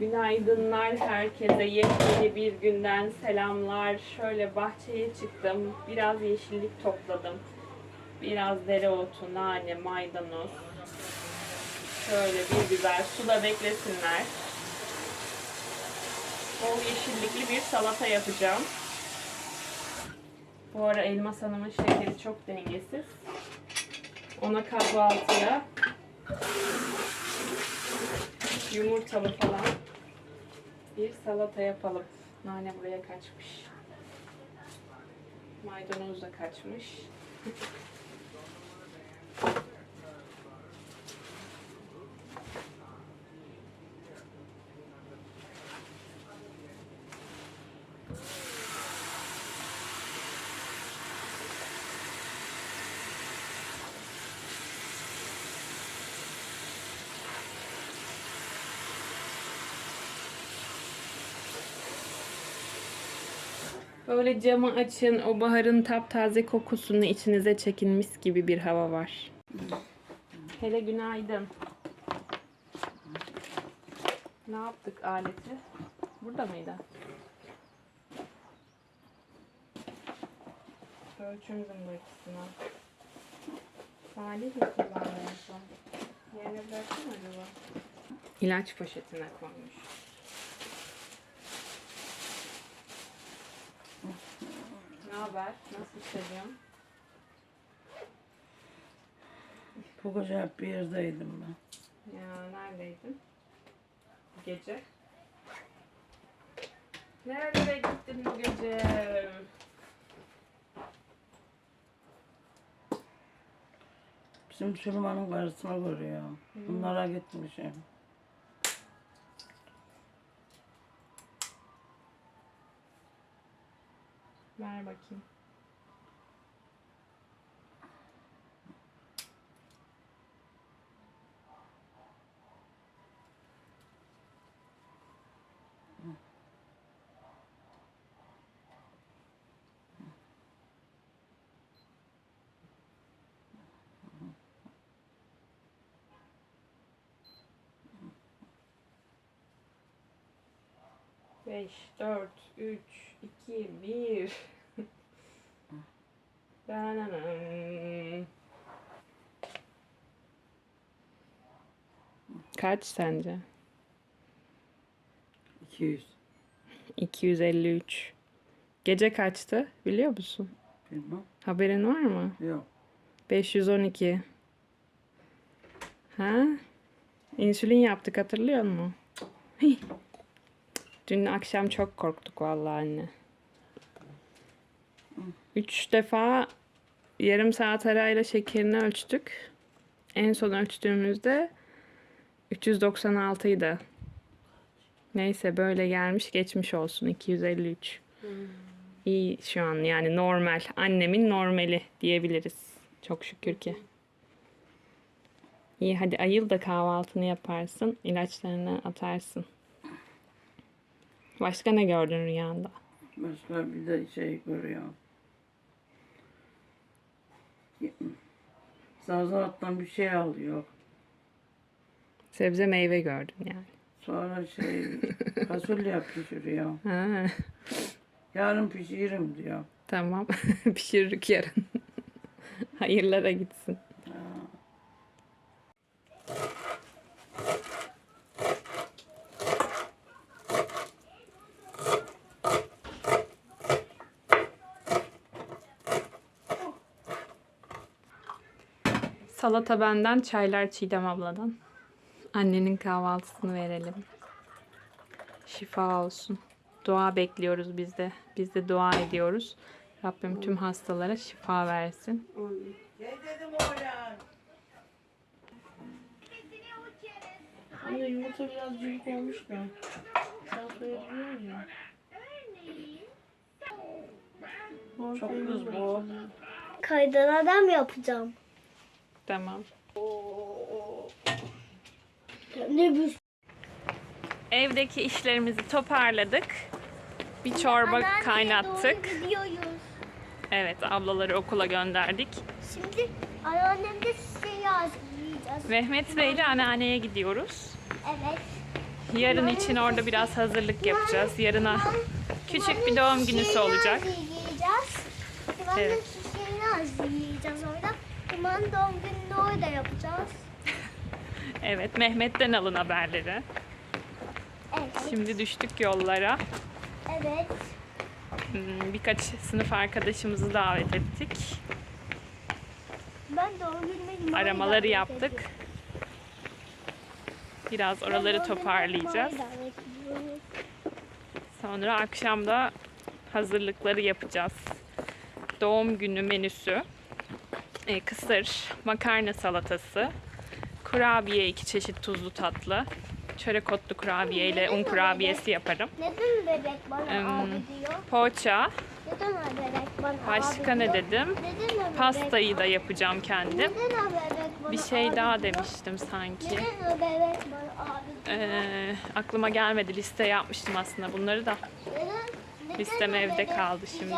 Günaydınlar herkese. Yepyeni bir günden selamlar. Şöyle bahçeye çıktım. Biraz yeşillik topladım. Biraz dereotu, nane, maydanoz. Şöyle bir güzel suda beklesinler. Bol yeşillikli bir salata yapacağım. Bu ara Elmas Hanım'ın şekeri çok dengesiz. Ona kahvaltıya yumurtalı falan bir salata yapalım. Nane buraya kaçmış. Maydanoz da kaçmış. Böyle camı açın, o baharın taptaze kokusunu içinize çekin mis gibi bir hava var. Hele günaydın. Ne yaptık aleti? Burada mıydı? Ölçüm zımbırtısına. Salih mi kullandı en son? Yerine bıraktı mı acaba? İlaç poşetine koymuş. Haber? Nasıl hissediyorsun? Bu gece hep bir yerdeydim ben. Ya neredeydin? Bu gece. Nerelere gittin bu gece? Bizim Süleyman'ın karısına görüyor. Bunlara gitmişim. Ver bakayım. Beş, dört, üç, iki, bir. Dananam. Kaç sence? 200. 253. Gece kaçtı biliyor musun? Bilmem. Haberin var mı? Yok. 512. Ha? İnsülin yaptık hatırlıyor musun? Dün akşam çok korktuk vallahi anne. Üç defa yarım saat arayla şekerini ölçtük. En son ölçtüğümüzde 396 idi. Neyse böyle gelmiş geçmiş olsun 253. İyi şu an yani normal. Annemin normali diyebiliriz. Çok şükür ki. İyi hadi ayıl da kahvaltını yaparsın. ilaçlarını atarsın. Başka ne gördün rüyanda? Başka bir de şey görüyor. Zazavattan bir şey alıyor. Sebze meyve gördün yani. Sonra şey fasulye pişiriyor. Ha, Yarın pişiririm diyor. tamam. Pişiririk yarın. Hayırlara gitsin. Salata benden, çaylar Çiğdem abladan. Annenin kahvaltısını verelim. Şifa olsun. Dua bekliyoruz biz de. Biz de dua ediyoruz. Rabbim tüm hastalara şifa versin. Ne dedim oğlan? Anne yumurta biraz büyük olmuş da. Sen söyleyebiliyor musun? Çok kız bu. Kaydan adam yapacağım. Tamam. Ne Evdeki işlerimizi toparladık. Bir çorba Anneanneye kaynattık. doğru gidiyoruz. Evet, ablaları okula gönderdik. Şimdi anneannem de şey hazırlayacağız. Mehmet Bey ile anneanneye gidiyoruz. Evet. Yarın için orada biraz hazırlık yapacağız. Yarına küçük bir doğum günüsü olacak. Evet. şişeğini az Limanın doğum gününü orada yapacağız. Evet, Mehmet'ten alın haberleri. Evet. Şimdi düştük yollara. Evet. Hmm, Birkaç sınıf arkadaşımızı davet ettik. Ben doğum günüme Aramaları yaptık. ediyorum. Biraz oraları toparlayacağız. Sonra akşam da hazırlıkları yapacağız. Doğum günü menüsü. E, kısır, makarna salatası, kurabiye iki çeşit tuzlu tatlı, çörek otlu kurabiye ile un kurabiyesi yaparım. Neden bebek bana Em, abi diyor? Poğaça, Neden o bebek bana başka abi ne diyor? dedim? Neden o bebek? Pastayı da yapacağım kendim. Neden o bebek bana Bir şey abi daha diyor? demiştim sanki. Neden o bebek bana abi diyor? Ee, aklıma gelmedi. Liste yapmıştım aslında bunları da. Neden? Neden Listem o evde bebek kaldı şimdi.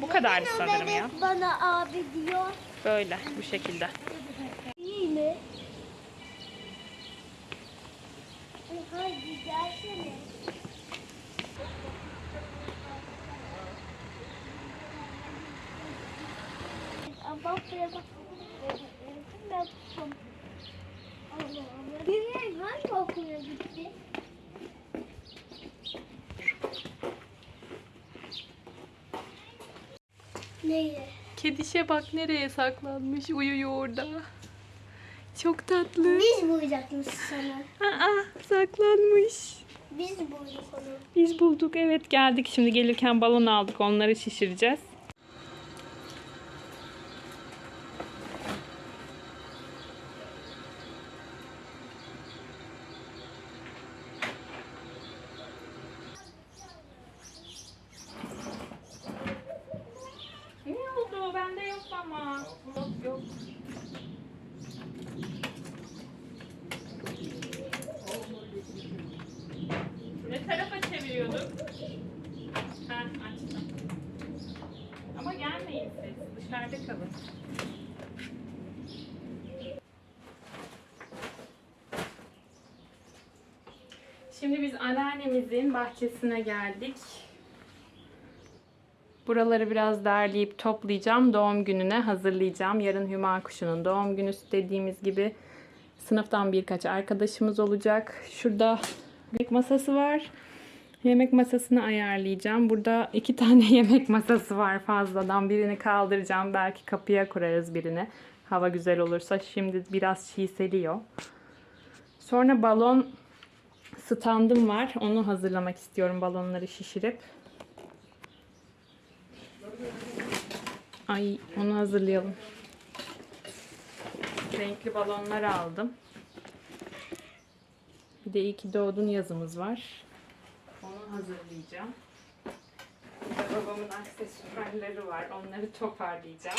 Bu kadardı Neden o sanırım bebek ya. bana abi diyor? Böyle bu şekilde. İyi mi? Haydi gelsene. Bak buraya bak. Ben Allah. Nereye hangi okula gitti? Neye? Kedişe bak nereye saklanmış. Uyuyor orada. Çok tatlı. Biz bulacakmışız sana. Aa, saklanmış. Biz bulduk onu. Biz bulduk evet geldik. Şimdi gelirken balon aldık. Onları şişireceğiz. Ne oldu? Bende yok ama. Yok yok. Ne tarafa çeviriyorduk? Ha, açtım. Ama gelmeyin siz. Dışarıda kalın. Şimdi biz anneannemizin bahçesine geldik. Buraları biraz derleyip toplayacağım. Doğum gününe hazırlayacağım. Yarın Hüma Kuşu'nun doğum günü dediğimiz gibi sınıftan birkaç arkadaşımız olacak. Şurada yemek masası var. Yemek masasını ayarlayacağım. Burada iki tane yemek masası var fazladan. Birini kaldıracağım. Belki kapıya kurarız birini. Hava güzel olursa. Şimdi biraz çiğseliyor. Sonra balon standım var. Onu hazırlamak istiyorum balonları şişirip. Ay onu hazırlayalım. Renkli balonlar aldım. Bir de iyi ki doğdun yazımız var. Hazırlayacağım. Burada babamın aksesuarları var. Onları toparlayacağım.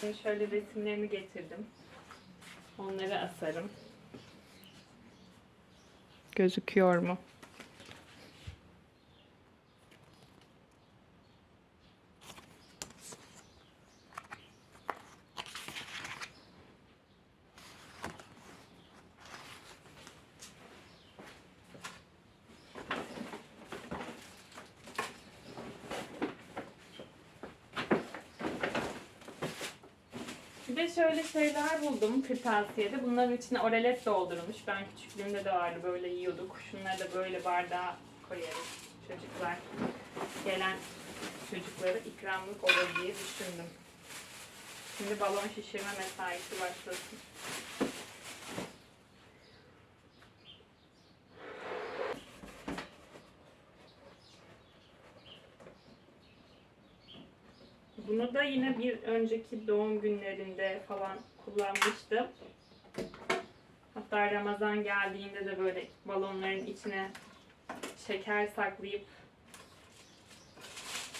Şimdi şöyle resimlerimi getirdim. Onları asarım. Gözüküyor mu? De şöyle şeyler buldum kırtasiyede. Bunların içine oralet doldurulmuş. Ben küçüklüğümde de vardı böyle yiyorduk. Şunları da böyle bardağa koyarız. Çocuklar gelen çocuklara ikramlık olur diye düşündüm. Şimdi balon şişirme mesaisi başlasın. Bunu da yine bir önceki doğum günlerinde falan kullanmıştım. Hatta Ramazan geldiğinde de böyle balonların içine şeker saklayıp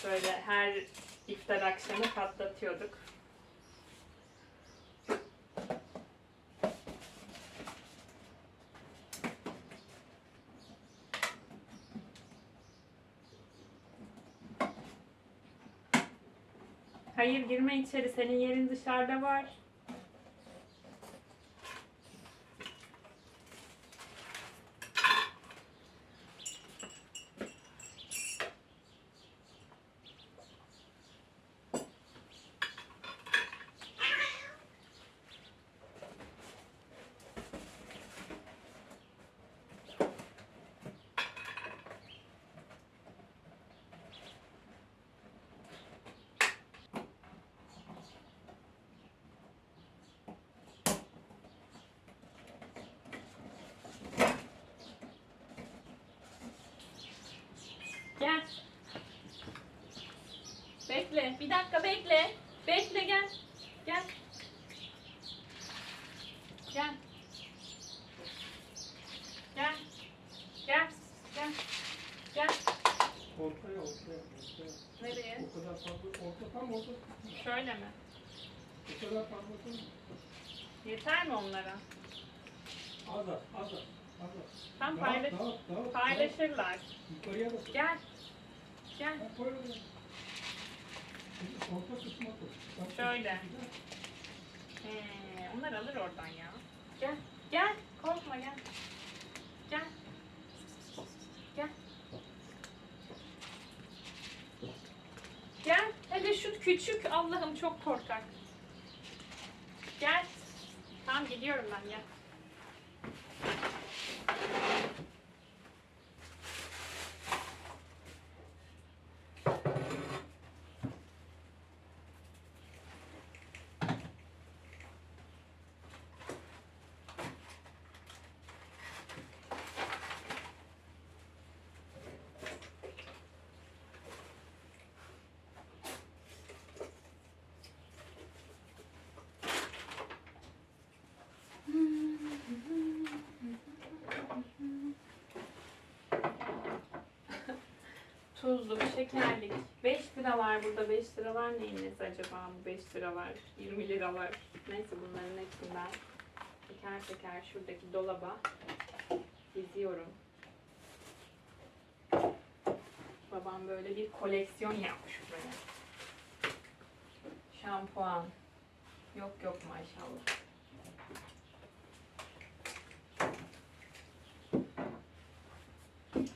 böyle her iftar akşamı patlatıyorduk. Hayır girme içeri. Senin yerin dışarıda var. Bekle. Bir dakika bekle. Bekle gel. Gel. Gel. Gel. Gel. Gel. Gel. Ortaya, ortaya, ortaya. Nereye? O kadar fazla, orta tam orta. Şöyle mi? O kadar fazla değil. Yeter mi onlara? Az az, az az, az az. Tam paylaş paylaşırlar. Yukarıya da Gel. Gel. Şöyle. Ee, onlar alır oradan ya. Gel. Gel. Korkma gel. Gel. Gel. Gel. Hele şu küçük Allah'ım çok korkak. Gel. Tamam gidiyorum ben gel. Tuzlu, şekerlik. 5 lira var burada. 5 lira var neyiniz acaba? Bu 5 lira var. 20 lira var. Neyse bunların hepsini ben teker teker şuradaki dolaba diziyorum. Babam böyle bir koleksiyon yapmış buraya. Şampuan. Yok yok maşallah.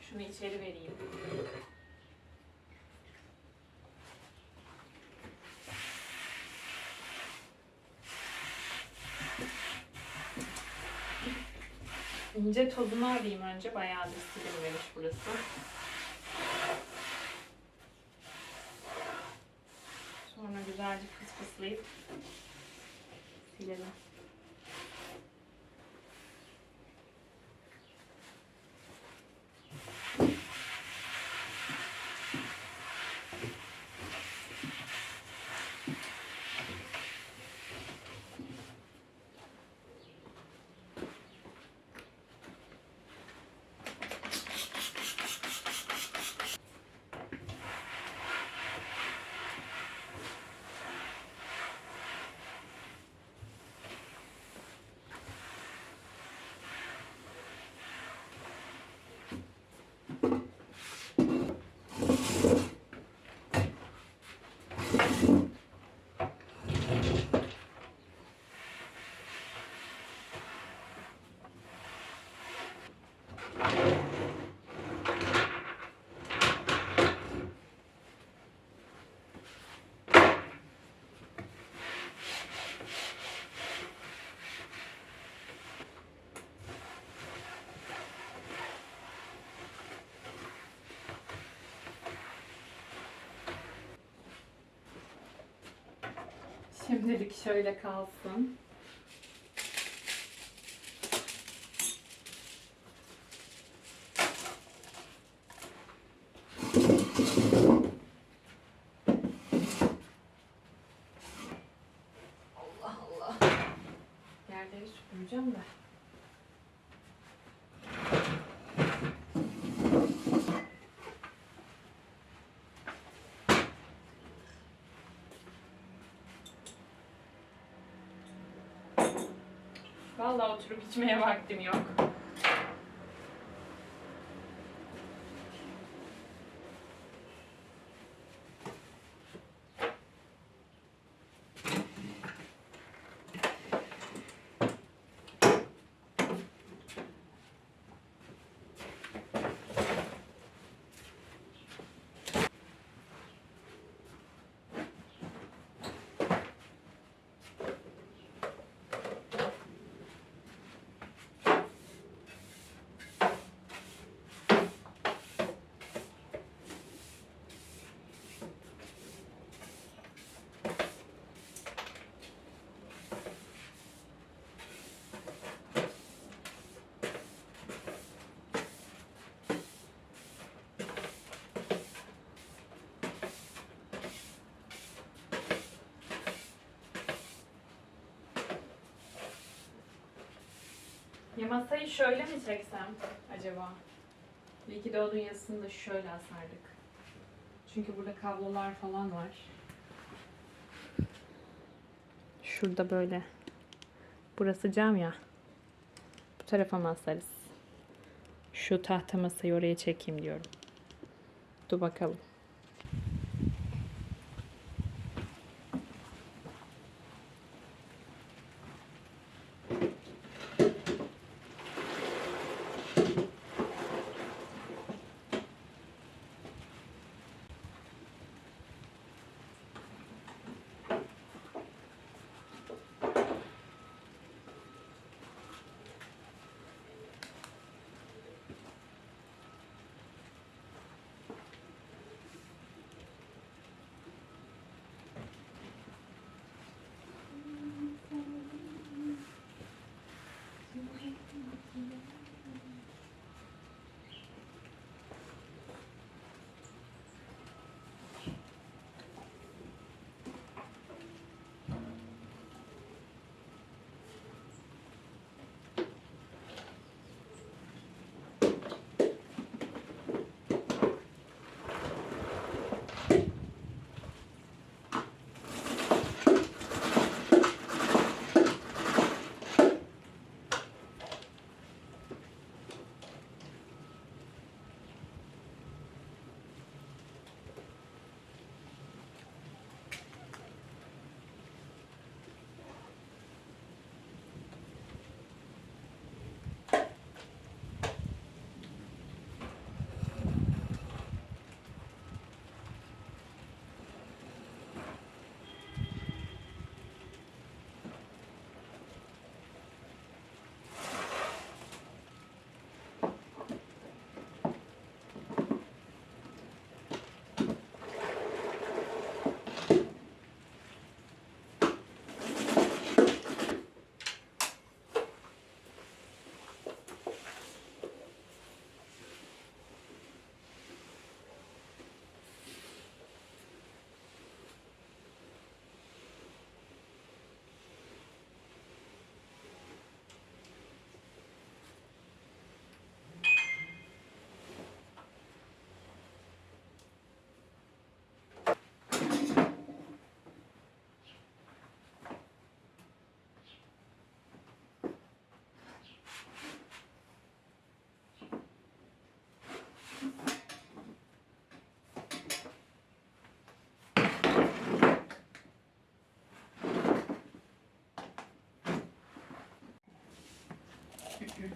Şunu içeri vereyim. İnce tozunu alayım önce. Bayağı da silinmemiş burası. Sonra güzelce fısfıslayıp silelim. Şimdilik şöyle kalsın. Vallahi oturup içmeye vaktim yok. Ya masayı şöyle mi çeksem acaba? İyi ki doğdun yazısını da şöyle asardık. Çünkü burada kablolar falan var. Şurada böyle. Burası cam ya. Bu tarafa mı asarız? Şu tahta masayı oraya çekeyim diyorum. Dur bakalım.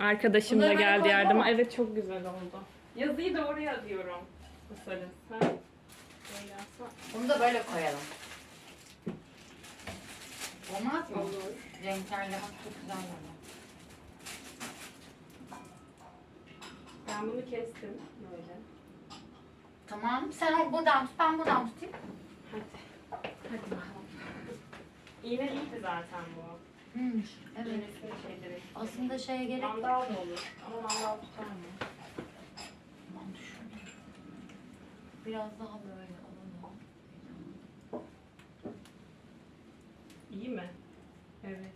Arkadaşım da geldi yardıma. Evet çok güzel oldu. Yazıyı da oraya yazıyorum. Asarız. Ha? Böyle asma. Bunu da böyle koyalım. Olmaz mı? Olur. Renklerle bak çok güzel oldu. Ben bunu kestim böyle. Tamam. Sen o buradan tut, ben buradan tutayım. Hadi. Hadi bakalım. İğne iyiydi zaten bu. Hmm, evet. Şey direkt. Aslında şeye gerek yok. Mandal da olur. Ama mandal tutar mı? Tamam düşün. Biraz daha böyle alalım. İyi mi? Evet.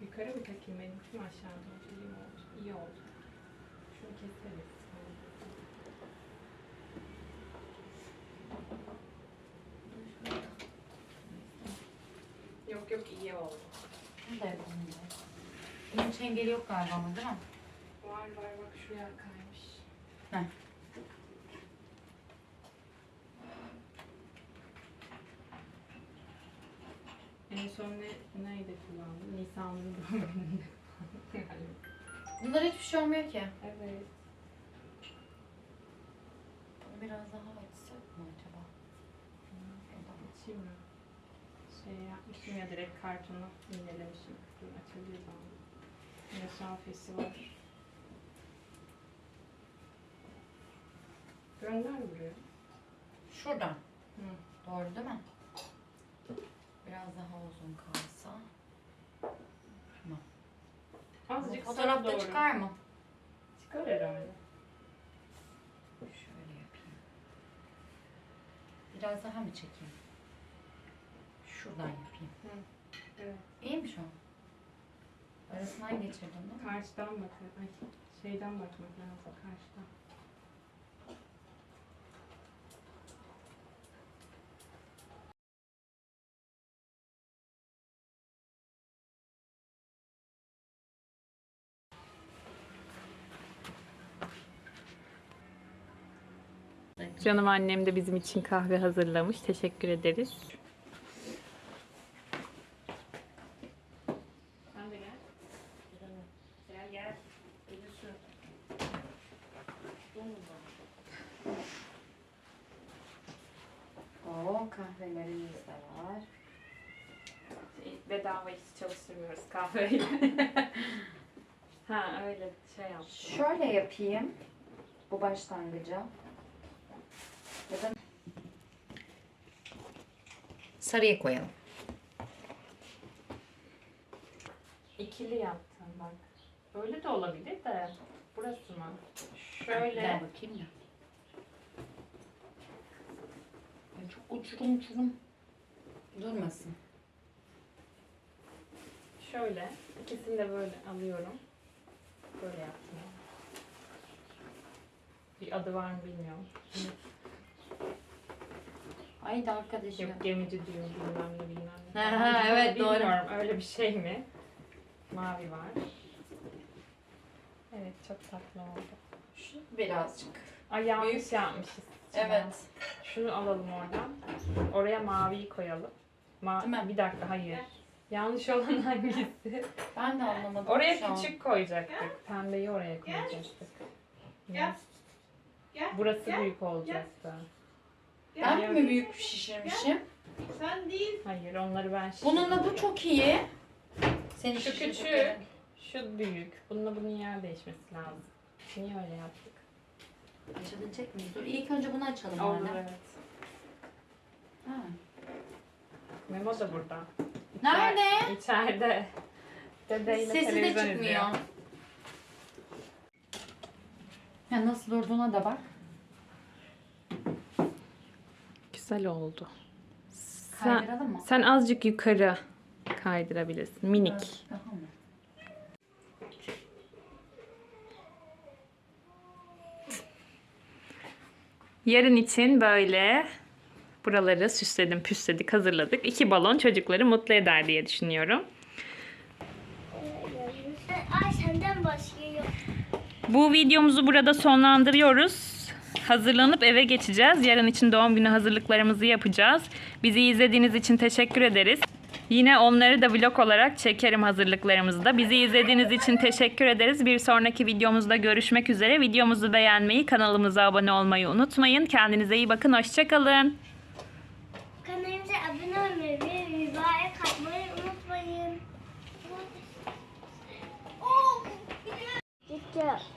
Yukarı mı takayım benimki mi aşağıda? İyi mi oldu? İyi oldu. Şunu keseriz. Yok yok iyi oldu. Bunu da yapalım. Bunun çengeli yok galiba ama değil mi? Var var bak şuraya kaymış. Heh. En son ne, neydi kullandın? Nisan'ın doğum Bunlar hiçbir şey olmuyor ki. evet. Bunu biraz daha açsak mı acaba? Açayım mı? Ya direkt kartonu iğnelemişim. Dur açabiliriz ama. Mesafesi var. Gönder buraya. Şuradan. Hı. Doğru değil mi? Biraz daha uzun kalsa. Bu Azıcık sağa fotoğrafta doğru. çıkar mı? Çıkar herhalde. Şöyle yapayım. Biraz daha mı çekeyim? Şuradan yapayım. Evet. İyi mi şu an? Arasından geçirdim değil mi? Karşıdan bakın. Ay, şeyden bakmak lazım. Karşıdan. Canım annem de bizim için kahve hazırlamış. Teşekkür ederiz. Sen de gel. Gel gel. Gelirsin. Oo kahvelerimiz de var. Bedava hiç kahveyle. ha öyle şey yap. Şöyle yapayım. Bu başlangıca. Ya da sarıya koyalım. İkili yaptım bak. Öyle de olabilir de. Burası mı? Şöyle. Ver bakayım da. Çok uçurum uçurum. Durmasın. Şöyle. İkisini de böyle alıyorum. Böyle yaptım. Bir adı var mı bilmiyorum. Haydi arkadaşım. Yok gemici diyor bilmem ne bilmem ne. Ha, ha, evet, doğru. Bilmiyorum öyle bir şey mi? Mavi var. Evet çok tatlı oldu. Şu birazcık. Ay yanlış Büyük. yapmışız. Evet. Şunu alalım oradan. Oraya maviyi koyalım. Ma Değil mi? Bir dakika hayır. Yanlış olan hangisi? Ben de anlamadım Oraya şu an. küçük koyacaktık. Pembeyi oraya koyacaktık. Gel. Gel. Burası Gel. büyük olacaktı. Ben mi büyük şişirmişim? Sen değil. Hayır onları ben şişirdim. Bununla bu çok iyi. Senin Şu küçük. Şu büyük. Bununla bunun yer değişmesi lazım. Niye öyle yaptık? Açabilecek miyiz? Dur ilk önce bunu açalım Olur anne. evet. Ha. Memo da burada. Nerede? İçeride. Dedeyle Sesi de televizyon çıkmıyor. izliyor. Ya nasıl durduğuna da bak. Güzel oldu. Sen, Kaydıralım mı? sen azıcık yukarı kaydırabilirsin. Minik. Daha mı? Yarın için böyle buraları süsledim, püsledik, hazırladık. İki balon çocukları mutlu eder diye düşünüyorum. Ay senden başka yok. Bu videomuzu burada sonlandırıyoruz. Hazırlanıp eve geçeceğiz. Yarın için doğum günü hazırlıklarımızı yapacağız. Bizi izlediğiniz için teşekkür ederiz. Yine onları da vlog olarak çekerim hazırlıklarımızı da. Bizi izlediğiniz için teşekkür ederiz. Bir sonraki videomuzda görüşmek üzere. Videomuzu beğenmeyi, kanalımıza abone olmayı unutmayın. Kendinize iyi bakın. Hoşçakalın. Kanalımıza abone olmayı ve videoya katmayı unutmayın. Oh, Yok.